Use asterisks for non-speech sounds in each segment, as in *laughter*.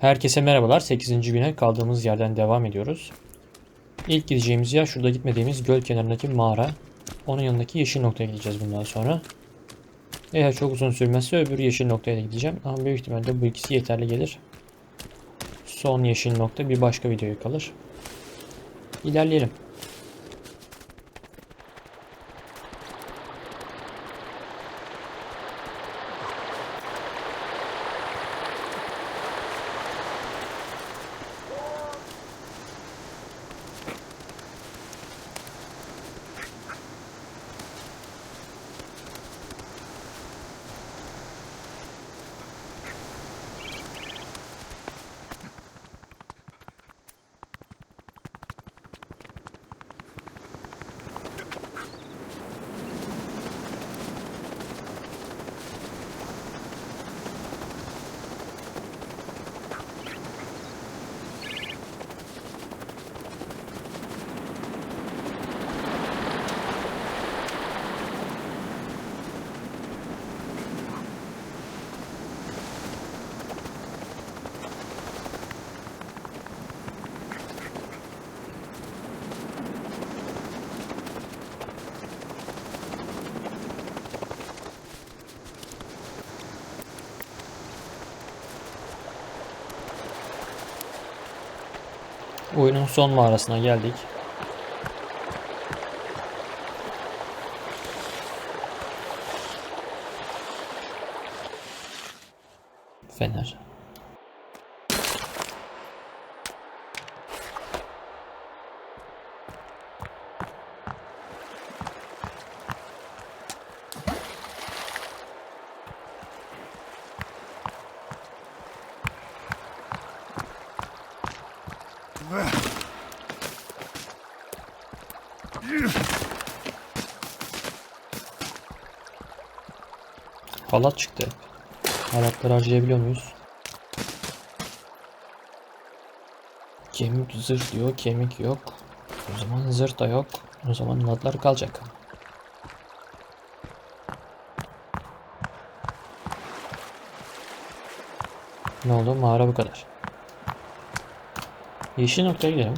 Herkese merhabalar. 8. güne kaldığımız yerden devam ediyoruz. İlk gideceğimiz yer şurada gitmediğimiz göl kenarındaki mağara. Onun yanındaki yeşil noktaya gideceğiz bundan sonra. Eğer çok uzun sürmezse öbür yeşil noktaya da gideceğim. Ama büyük ihtimalle bu ikisi yeterli gelir. Son yeşil nokta bir başka videoya kalır. İlerleyelim. Oyunun son mağarasına geldik. Fener. Halat çıktı. Halatları harcayabiliyor muyuz? Kemik zırh diyor, kemik yok. O zaman zırh da yok. O zaman halatlar kalacak. Ne oldu? Mağara bu kadar. Yeşil noktaya gidelim.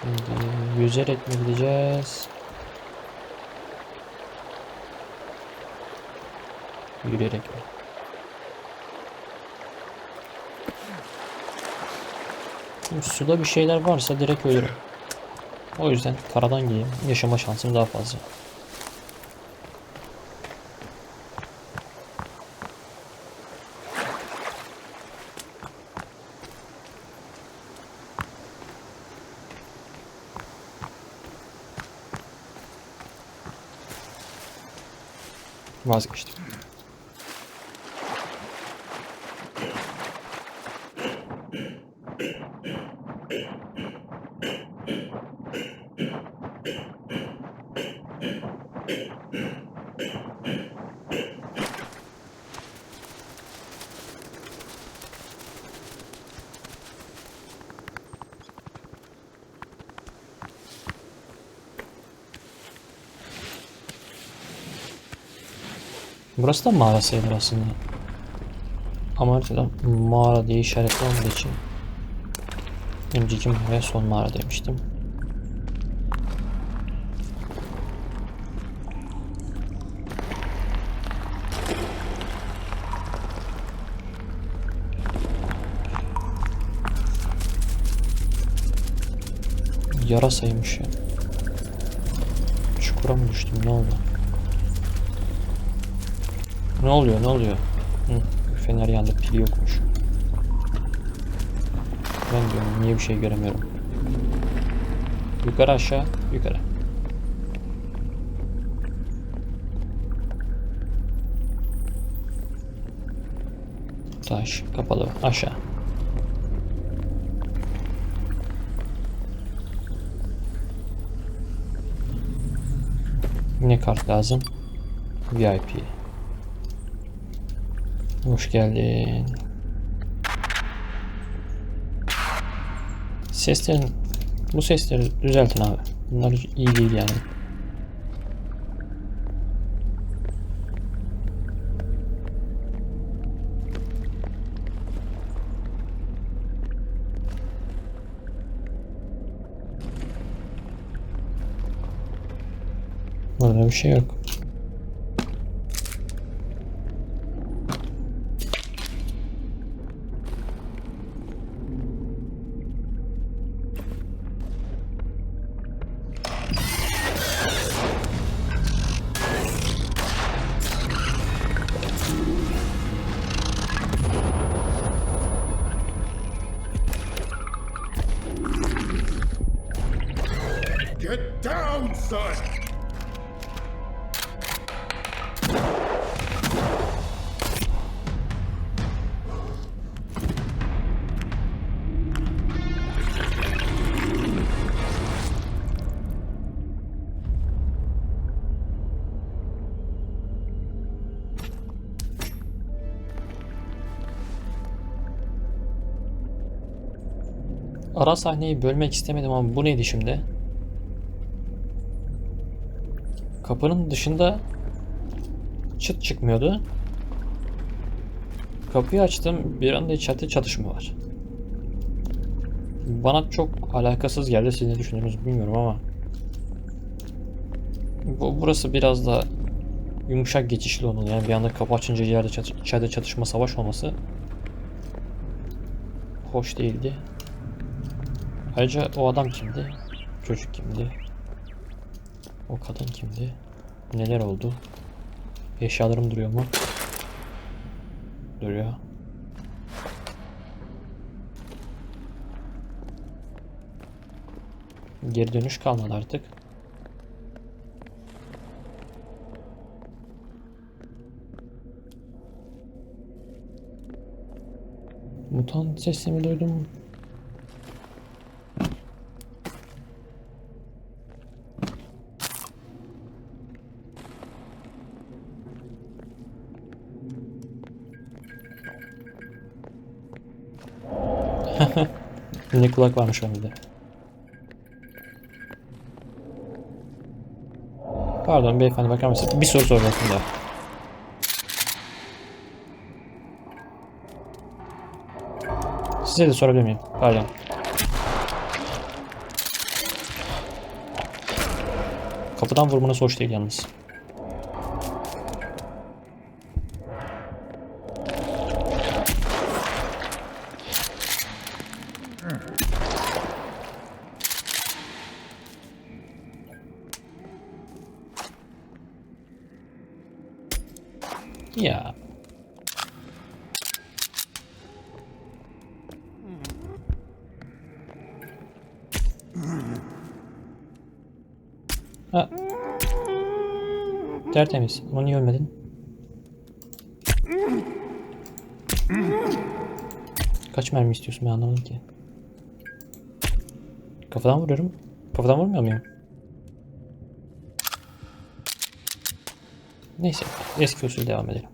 Şimdi yüzerek mi gideceğiz? Yürüyerek mi? Şimdi suda bir şeyler varsa direkt ölürüm. O yüzden karadan gideyim. Yaşama şansım daha fazla. Vazgeçtim. Burası da mağara sayılır aslında. Ama haritada mağara diye işaretli olmadığı için önceki mağaraya son mağara demiştim. Yarasaymış ya. Çukura mı düştüm ne oldu? Ne oluyor ne oluyor? Hı, fener yandı pili yokmuş. Ben diyorum niye bir şey göremiyorum. Yukarı aşağı yukarı. Taş kapalı aşağı. Ne kart lazım? VIP. Hoş geldin. Seslerin Bu sesleri düzeltin abi. Bunlar iyi değil yani. Burada bir şey yok. Down, son! Ara sahneyi bölmek istemedim ama bu neydi şimdi? Kapının dışında çıt çıkmıyordu. Kapıyı açtım bir anda içeride çatışma var. Bana çok alakasız geldi. Siz ne düşündüğünüzü bilmiyorum ama bu, burası biraz da yumuşak geçişli olmalı. Yani bir anda kapı açınca yerde çat- içeride çatışma savaş olması hoş değildi. Ayrıca o adam kimdi? Çocuk kimdi? O kadın kimdi? Neler oldu? Eşyalarım duruyor mu? Duruyor. Geri dönüş kalmadı artık. Mutant sesimi duydum. *laughs* Ne kulak varmış bende. Pardon beyefendi bakar mısın? Bir soru soracaktım da. Size de sorabilir miyim? Pardon. Kapıdan vurmanız hoş değil yalnız. Ha. Tertemiz. Ama niye ölmedin? Kaç mermi istiyorsun ben anlamadım ki. Kafadan vuruyorum. Kafadan vurmuyor muyum? Neyse eski usul devam edelim.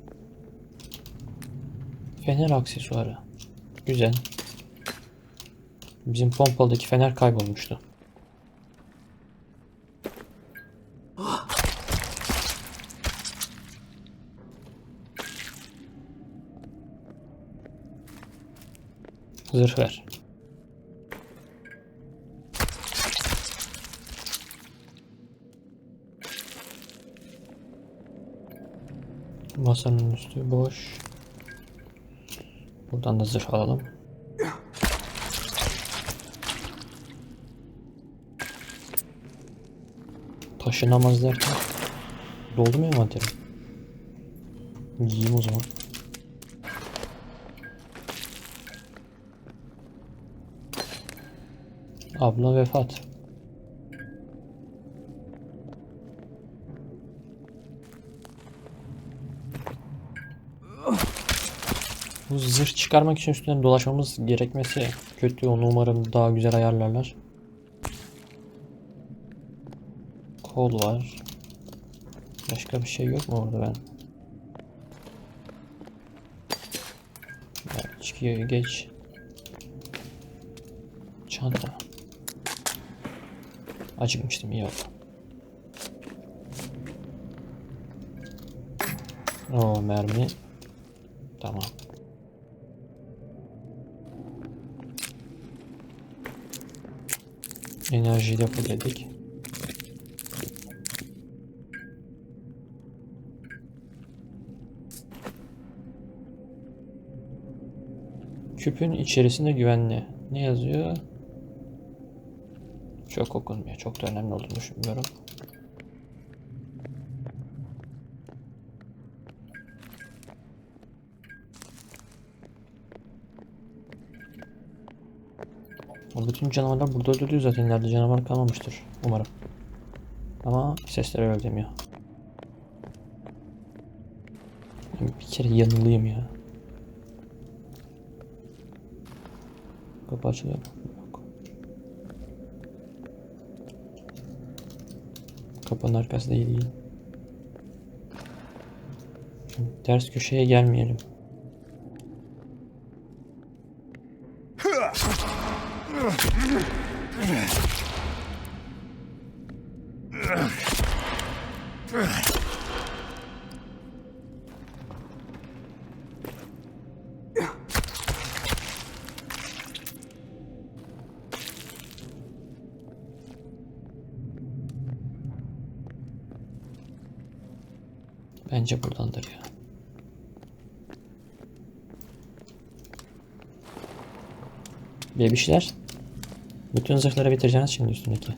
Fener aksesuarı. Güzel. Bizim pompalıdaki fener kaybolmuştu. Zırh ver. Masanın üstü boş. Buradan da zırh alalım. Taşınamaz derken doldu mu envanterim? Giyeyim o zaman. Abla vefat. Bu zırh çıkarmak için üstünden dolaşmamız gerekmesi kötü. Onu umarım daha güzel ayarlarlar. Kol var. Başka bir şey yok mu orada ben? İçkiye geç. Çanta. Acıkmıştım iyi oldu. O mermi. Tamam. Enerjiyi de fullledik. Küpün içerisinde güvenli. Ne yazıyor? Çok okunmuyor. Çok da önemli olduğunu düşünmüyorum. O bütün canavarlar burada öldürdü zaten. İleride canavar kalmamıştır. Umarım. Ama sesler öyle demiyor. Bir kere yanılıyım ya. Kapı açılıyor mu? Yok. Kapının arkası değil değil. Şimdi ters köşeye gelmeyelim. Bence buradandır ya. Bebişler. Bütün zırhları bitireceğiniz şimdi üstündeki.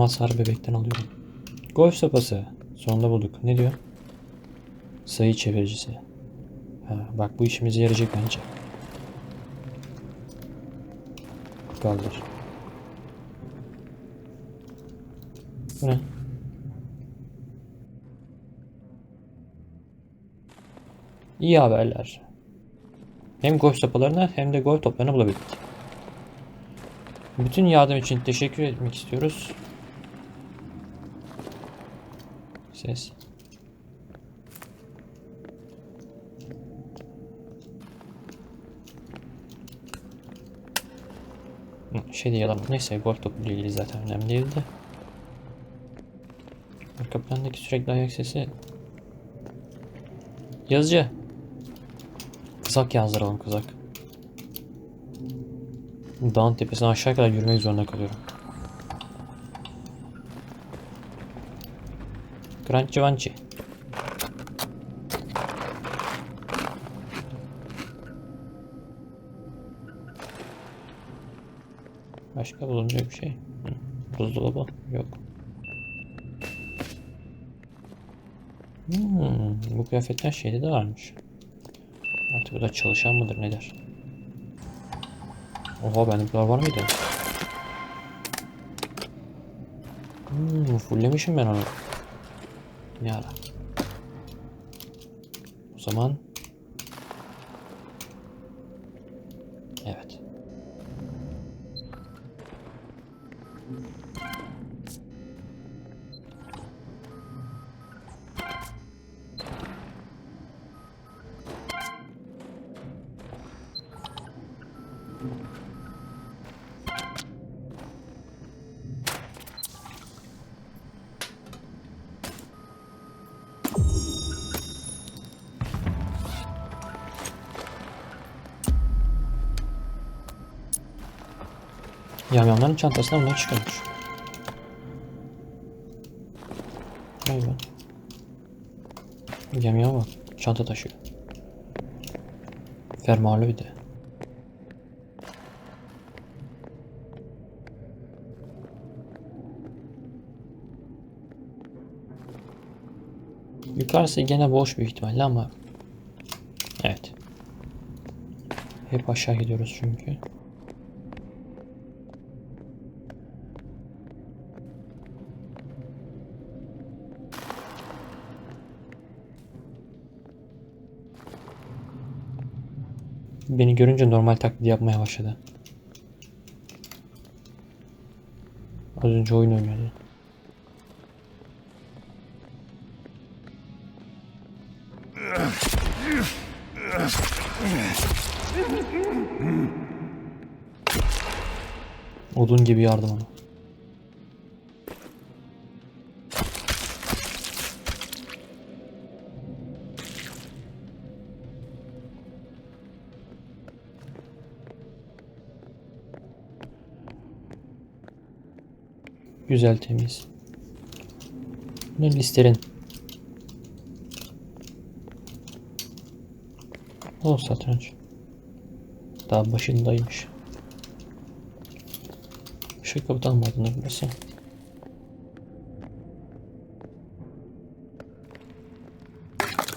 Hasarı bebekten alıyorum. Golf sopası. Sonunda bulduk. Ne diyor? Sayı çeviricisi. Ha, bak bu işimize yarayacak bence. Kaldır. Bu ne? İyi haberler. Hem golf sopalarını hem de golf toplarını bulabildik. Bütün yardım için teşekkür etmek istiyoruz. Ses. Şey diyelim. Neyse golf topu ile ilgili zaten önemli değildi. Arka plandaki sürekli ayak sesi. Yazıcı. Kızak yazdıralım kızak. Dağın tepesine aşağı kadar yürümek zorunda kalıyorum. Crunchy Wanchy. Başka bulunacak bir şey. Buzdolabı yok. Hmm, bu kıyafetler şeyde de varmış. Artık bu da çalışan mıdır nedir? Oha bende bunlar var mıydı? Hmm, fulllemişim ben onu. Ne ara? O zaman... Yamyamların çantasına bunlar çıkıyormuş. Vay be. Yamyama bak. Çanta taşıyor. Fermuarlı bir de. Yukarısı gene boş büyük ihtimalle ama Evet. Hep aşağı gidiyoruz çünkü. Beni görünce normal taklidi yapmaya başladı. Az önce oyun oynuyordu. Odun gibi yardım ama. Güzel temiz. Ne listerin? O satranç. Daha başındaymış. Şey kapitan mı adını burası?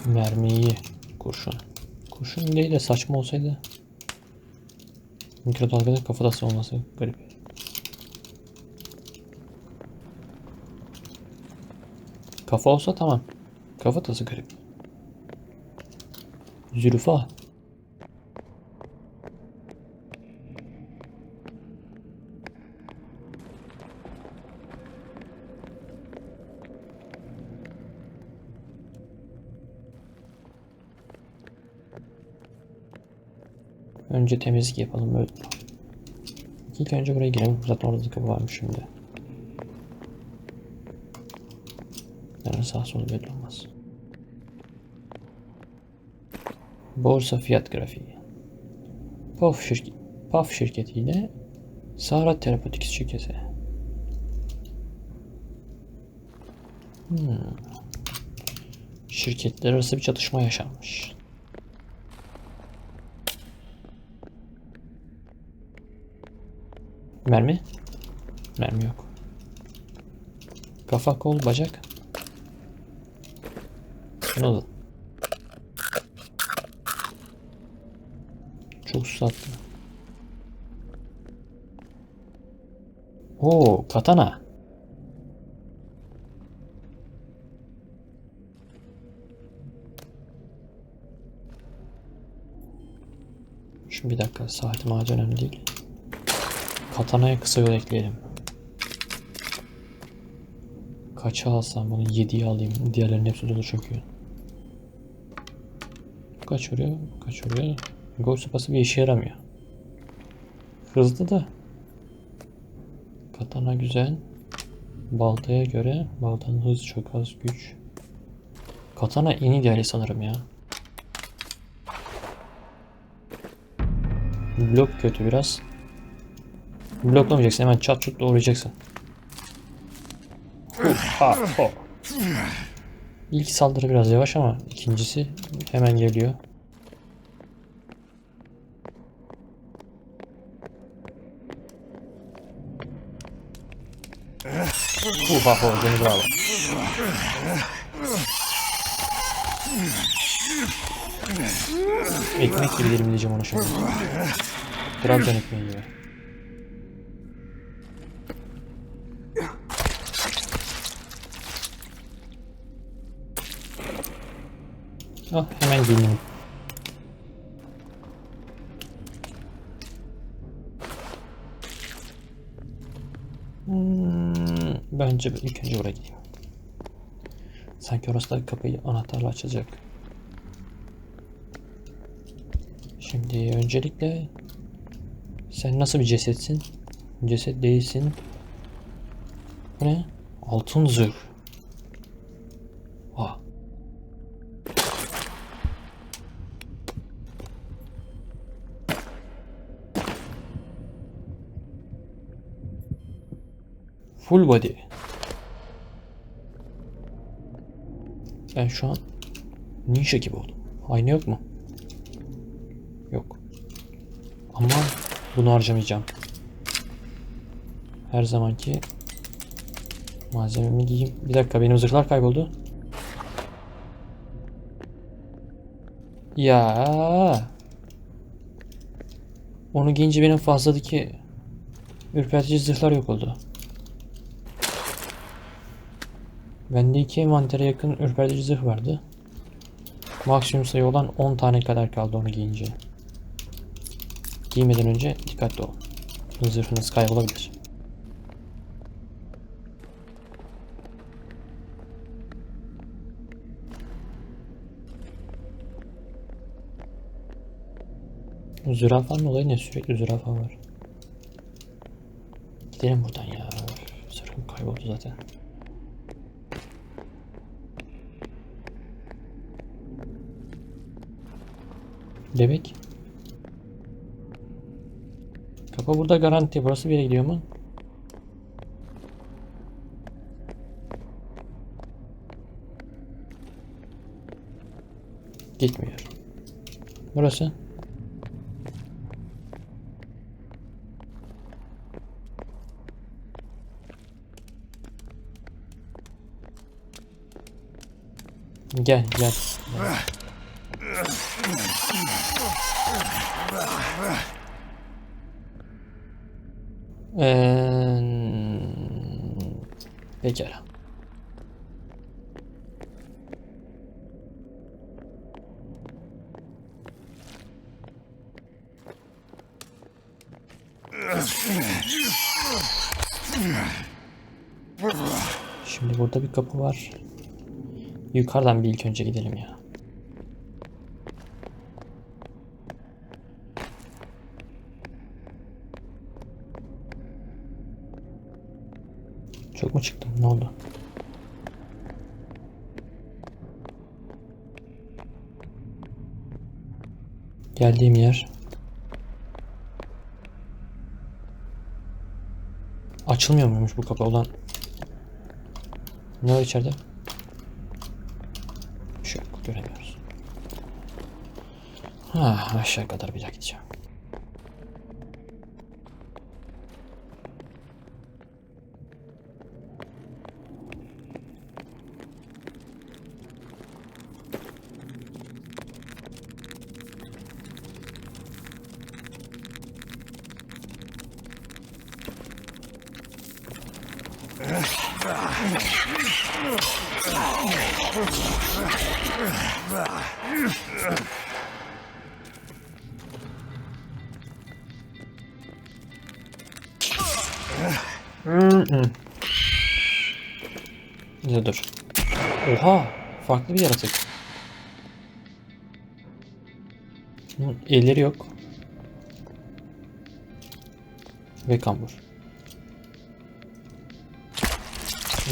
Mermiyi kurşun. Kurşun değil de saçma olsaydı mikrodalgada kafatası olması garip. Kafa olsa tamam. Kafatası garip. Zülüfa. Önce temizlik yapalım. İlk önce buraya girelim. Zaten orada da kapı varmış şimdi. Sağ solu belli olmaz. Borsa fiyat grafiği. PAF, şirk PAF şirketiyle Sahra Terapeutics şirketi. Hmm. Şirketler arası bir çatışma yaşanmış. Mermi? Mermi yok. Kafa, kol, bacak. Noodle. Çok susattı. Oo, katana. Şimdi bir dakika saatim ağacı önemli değil. Katana'ya kısa yol ekleyelim. Kaça alsam bunu 7'ye alayım. Diğerlerinin hepsi dolu çünkü. Kaç vuruyor? Kaç vuruyor? Gol sopası bir işe yaramıyor. Hızlı da. Katana güzel. Baltaya göre baltanın hızı çok az güç. Katana en ideali sanırım ya. Blok kötü biraz. Bloklamayacaksın hemen çat çut doğrayacaksın. Ha, ho. İlk saldırı biraz yavaş ama ikincisi hemen geliyor. Hu, ha, ho, Johnny bravo. Ekmek gibi dilimleyeceğim onu şimdi. Trabzon ekmeği gibi. Ah hemen geliyorum. Hmm, bence ilk önce oraya gideyim. Sanki orası da kapıyı anahtarla açacak. Şimdi öncelikle sen nasıl bir cesetsin? Ceset değilsin. Bu ne? Altın zırh. Full body. Ben şu an ninja gibi oldum. Aynı yok mu? Yok. Ama bunu harcamayacağım. Her zamanki malzememi giyeyim. Bir dakika benim zırhlar kayboldu. Ya. Onu giyince benim fazladaki ürpertici zırhlar yok oldu. Bende iki envantere yakın ürpertici zırh vardı. Maksimum sayı olan 10 tane kadar kaldı onu giyince. Giymeden önce dikkatli olun. Zırhınız kaybolabilir. Zürafanın olayı ne? Sürekli zürafa var. Gidelim buradan ya. Zırhım kayboldu zaten. Bebek. Kapı burada garanti. Burası bir yere gidiyor mu? Gitmiyor. Burası. Gel gel. Eee... Pekala. Şimdi burada bir kapı var. Yukarıdan bir ilk önce gidelim ya. Mu çıktım? Ne oldu? Geldiğim yer. Açılmıyor muymuş bu kapı olan? Ne var içeride? Bir şey yok. Göremiyoruz. Ha, aşağı kadar bir daha gideceğim. Ya dur. Oha! Farklı bir yaratık. Elleri yok. Ve kambur.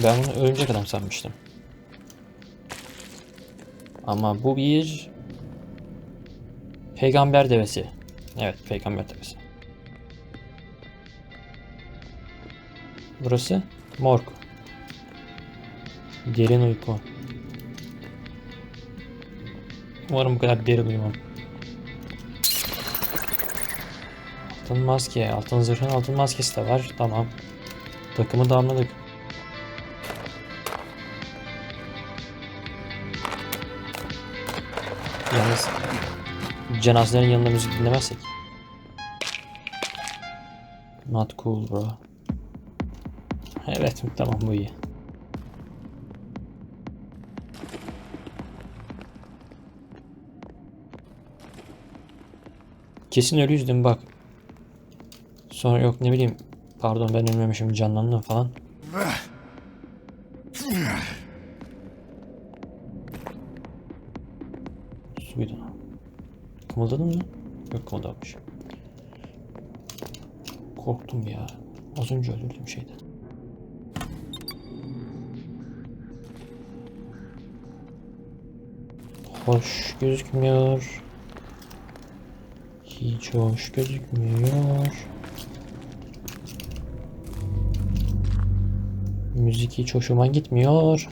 Ben bunu örümcek adam sanmıştım. Ama bu bir peygamber devesi. Evet, peygamber devesi. Burası morg. Derin uyku. Umarım bu kadar derin uyumam. Altın maske, altın zırhın altın maskesi de var. Tamam. Takımı damladık. Cenazelerin yanında müzik dinlemezsek. Not cool bro. Evet tamam bu iyi. Kesin ölüyüz değil mi bak. Sonra yok ne bileyim. Pardon ben ölmemişim canlandım falan. Kımıldadın mı? Yok kımıldamamış. Korktum ya. Az önce öldürdüğüm şeydi. Hoş gözükmüyor. Hiç hoş gözükmüyor. Müzik hiç hoşuma gitmiyor.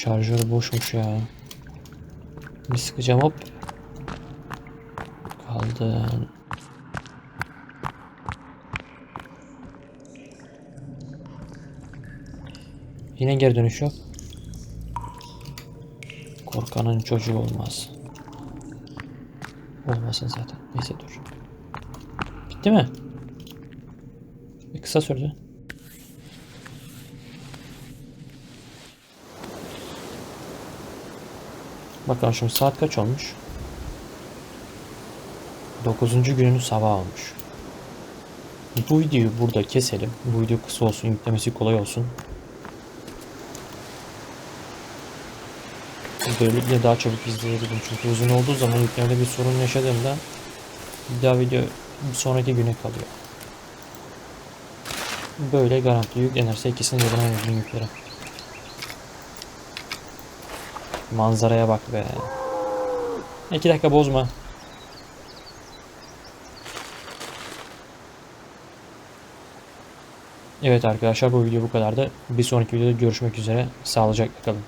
Şarjör boşmuş ya. Bir sıkacağım hop. Kaldın. Yine geri dönüş yok. Korkanın çocuğu olmaz. Olmasın zaten. Neyse dur. Bitti mi? Bir kısa sürdü. Bakalım şimdi saat kaç olmuş? 9. günün sabah olmuş. Bu videoyu burada keselim. Bu video kısa olsun, yüklemesi kolay olsun. Böylelikle daha çabuk izleyebilirim. Çünkü uzun olduğu zaman yüklemede bir sorun yaşadığımda bir daha video bir sonraki güne kalıyor. Böyle garanti yüklenirse ikisini birden yüklerim. Manzaraya bak be. İki dakika bozma. Evet arkadaşlar bu video bu kadardı. Bir sonraki videoda görüşmek üzere. Sağlıcakla kalın.